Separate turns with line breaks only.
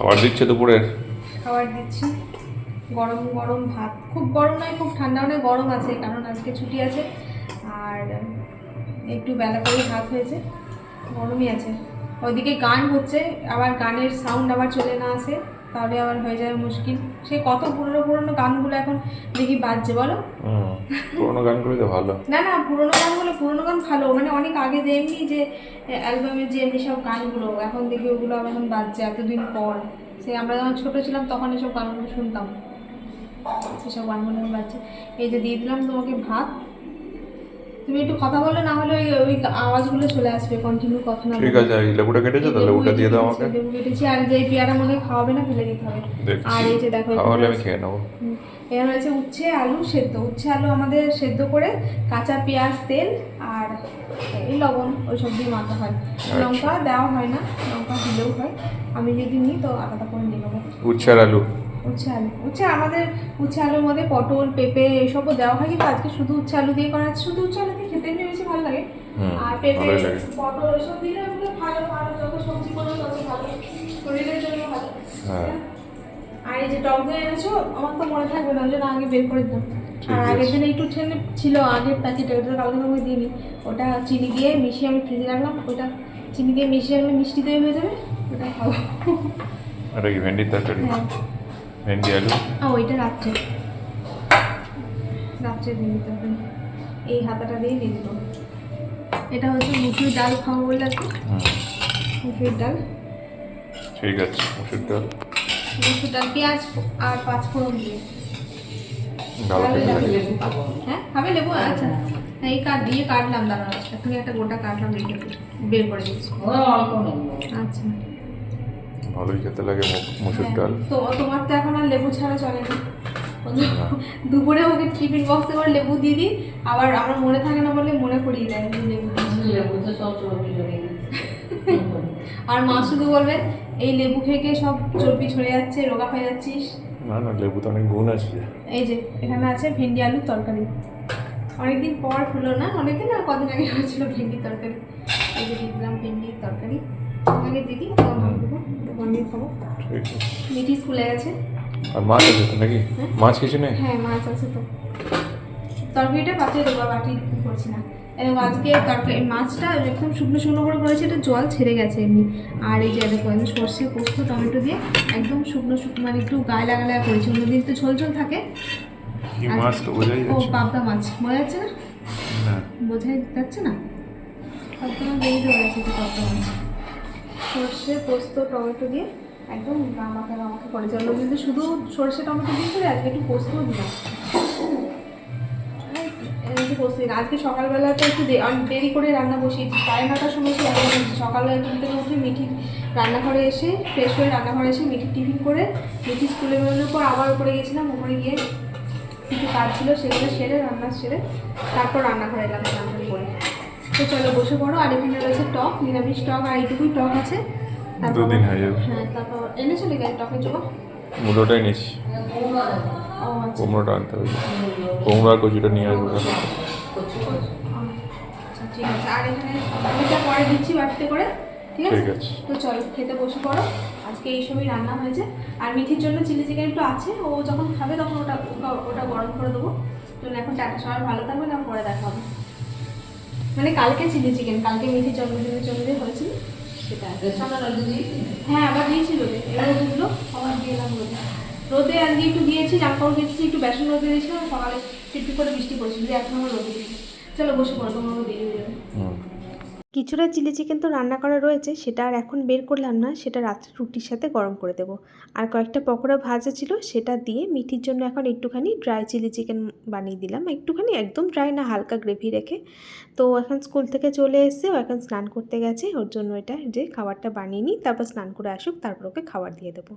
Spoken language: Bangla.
খাবার দিচ্ছে দুপুরের
খাবার দিচ্ছি। গরম গরম ভাত। খুব গরম নয়, খুব ঠান্ডাও নয় গরম আছে, কারণ আজকে ছুটি আছে। আর একটু বেলা করে ভাত হয়েছে। গরমই আছে। ওইদিকে গান হচ্ছে, আবার গানের সাউন্ড আবার চলে না আসে। তাহলে আবার হয়ে যাবে মুশকিল। সে কত পুরনো পুরনো গানগুলো এখন দেখি বাজছে বলো?
পুরোনো গানগুলোই তো ভালো।
না না পুরোনো গানগুলো পুরনো গান ভালো। মানে অনেক আগে যে এমনি যে অ্যালবামের যে এমনি সব গানগুলো এখন দেখি ওগুলো আবার এখন বাজছে এতদিন পর। সে আমরা যখন ছোটো ছিলাম তখন এসব গানগুলো শুনতাম। সেসব গানগুলো এখন বাজছে। এই যে দিয়ে দিলাম তোমাকে ভাত তুমি একটু কথা বলো না হলে ওই ওই আওয়াজগুলো চলে আসবে কন্টিনিউ কথা না
ঠিক আছে এই লেবুটা কেটেছো তো? লেবুটা দিয়ে দাও আমাকে।
লেবু কেটেছি আর যে পেয়ারা মনে খাওয়াবে না ফেলে দিতে হবে। আর এই যে দেখো
খাওয়ালে আমি খেয়ে নেব।
হুম, এখানে উচ্ছে আলু সেদ্ধ। উচ্ছে আলু আমাদের সেদ্ধ করে কাঁচা পেঁয়াজ তেল আর এই লবণ ওইসব দিয়ে মাখা হয়। লঙ্কা দেওয়া হয় না লঙ্কা দিলেও হয়। আমি যদি নিই তো আলাদা করে নিয়ে নেব।
উচ্ছের আলু।
উচ্ছে আলু উচ্ছে আমাদের উচ্ছে আলুর মধ্যে পটল পেঁপে এইসবও দেওয়া হয় কিন্তু আজকে শুধু উচ্ছে আলু দিয়ে করা শুধু উচ্ছে আলু দিয়ে খেতে এমনি বেশি ভালো লাগে। আর পেঁপে পটল এসব দিলে ওগুলো ভালো ভালো যত সবজি করো তত ভালো। শরীরের জন্য ভালো।
হ্যাঁ।
আর এই যে টক দই এনেছো আমার তো মনে থাকবে না ওই জন্য আগে বের করে দিলাম আর আগের দিন একটু ঠেলে ছিল আগের প্যাকেটে ওটা কালকে তোমাকে দিইনি। ওটা চিনি দিয়ে মিশিয়ে আমি ফ্রিজে রাখলাম ওটা চিনি দিয়ে মিশিয়ে রাখলে মিষ্টি দই হয়ে যাবে ওটা খাব।
এটা কি ভেন্ডির তরকারি?
হ্যাঁ।
ভেন্ডি আলু।
ওইটা রাত্রে। রাত্রে দিয়ে দিতে হবে। এই হাতাটা দিয়ে দিয়ে দিল এটা হচ্ছে মুসুর ডাল খাওয়া বলে কি মুসুর ডাল।
ঠিক আছে মুসুর ডাল।
মুসুর ডাল পেঁয়াজ আর পাঁচ ফোড়ন দিয়ে। হ্যাঁ খাবে লেবু? আচ্ছা। এই কাঠ দিয়ে কাটলাম দাঁড়া এখনই একটা গোটা কাটলাম রেখে বের করে দিচ্ছি। আচ্ছা।
ভালোই খেতে লাগে মুসুর ডাল।
তো তোমার তো এখন আর লেবু ছাড়া চলে না। দুপুরে ওকে টিফিন বক্সে করে লেবু দিয়ে দিই আবার আমার মনে থাকে না বলে মনে করিয়ে দেয়। যে লেবু দিয়েছি। আর মা শুধু বলবে এই লেবু খেয়ে খেয়ে সব চর্বি ছড়ে যাচ্ছে রোগা হয়ে যাচ্ছিস?
না না লেবু তো অনেক গুণ আছে।
এই যে এখানে আছে ভেন্ডি আলুর তরকারি। অনেকদিন পর হলো না অনেকদিন আর কদিন আগে হয়েছিল ভেন্ডি তরকারি। এই যে দিয়ে দিলাম ভেন্ডির তরকারি। আগে দিদি বন্ধি খাব।
ঠিক আছে।
মিঠি স্কুলে গেছে।
আর মাছ আছে তো নাকি? মাছ কিছু নেই?
হ্যাঁ মাছ আছে তো। তরকারিটা পাঠিয়ে দেবো বাটি করছি না। এবং আজকে তরকারি মাছটা একদম শুকনো শুকনো করে করেছে এটা জল ছেড়ে গেছে এমনি। আর এই যে দেখো আমি সর্ষে পোস্ত টমেটো দিয়ে একদম শুকনো শুকনো মানে একটু গায়ে লাগা লাগা করেছি। অন্যদিন তো ঝোল ঝোল থাকে।
মাছ তো বোঝাই
ও
যাচ্ছে।
পাবদা মাছ। বোঝা যাচ্ছে না? বোঝাই যাচ্ছে না? মাছ দেখে যাচ্ছে পাবদা মাছ। সর্ষে, পোস্ত, টমেটো দিয়ে একদম গামাখা গামাখা করেছে অন্য কিন্তু শুধু সর্ষে, টমেটো দিয়ে করে, আজকে একটু পোস্তও দিলাম। দিলাম। আজকে সকালবেলাটা একটু দেরি করে রান্না বসিয়েছি। সাড়ে নটার সময় তো রান্না বসেছি সকালবেলা ঘুম থেকে উঠে মিঠি রান্নাঘরে এসে ফ্রেশ হয়ে রান্নাঘরে এসে মিঠি টিফিন করে, মিঠি স্কুলে বেরোনোর পর আবার উপরে গেছিলাম ওপরে গিয়ে কিছু কাজ ছিল, সেগুলো সেরে রান্না সেরে তারপর রান্নাঘরে এলাম। রান্না করে তো চলো বসে পড়ো আর এখানে রয়েছে টক নিরামিষ টক আর এইটুকুই টক আছে।
দুদিন হয়ে যাবে
হ্যাঁ তারপর এনে চলে গেছে টকের জন্য
মুলোটাই নিস।
আচ্ছা।
কুমড়োটা আনতে হবে। কুমড়ো আর কচুটা নিয়ে আসব।
আচ্ছা ঠিক আছে। আর এখানে এটা পরে দিচ্ছি বাড়িতে করে ঠিক আছে? তো চলো খেতে বসে পড়ো। আজকে এই এইসবই রান্না হয়েছে। আর মিঠির জন্য চিলি চিকেন একটু আছে ও যখন খাবে তখন ওটা ওটা- গরম করে দেবো। জন্য এখন টাটা সবাই ভালো থাকবে না পরে দেখা হবে। মানে কালকে চিলি চিকেন কালকে মিঠি জন্মদিনের জন্য হয়েছিল। সেটা হ্যাঁ আবার দিয়েছি রোদে আবার দিয়ে রোদে রোদে আজকে একটু দিয়েছি জামকাপড় দিয়েছি একটু বেসন রোদে দিয়েছিলাম, সকালে একটু করে বৃষ্টি পড়েছিল দিয়ে এখন আমার রোদে দিয়েছি। চলো বসে পড়ো, তোমার যাবে।
হুম।
কিছুটা চিলি চিকেন তো রান্না করা রয়েছে, সেটা আর এখন বের করলাম না, সেটা রাত্রে রুটির সাথে গরম করে দেবো। আর কয়েকটা পকোড়া ভাজা ছিল, সেটা দিয়ে মিঠির জন্য এখন একটুখানি ড্রাই চিলি চিকেন বানিয়ে দিলাম। একটুখানি একদম ড্রাই না, হালকা গ্রেভি রেখে। তো এখন স্কুল থেকে চলে এসছে, ও এখন স্নান করতে গেছে, ওর জন্য এটা যে খাবারটা বানিয়ে নিই, তারপর স্নান করে আসুক, তারপর ওকে খাবার দিয়ে দেবো।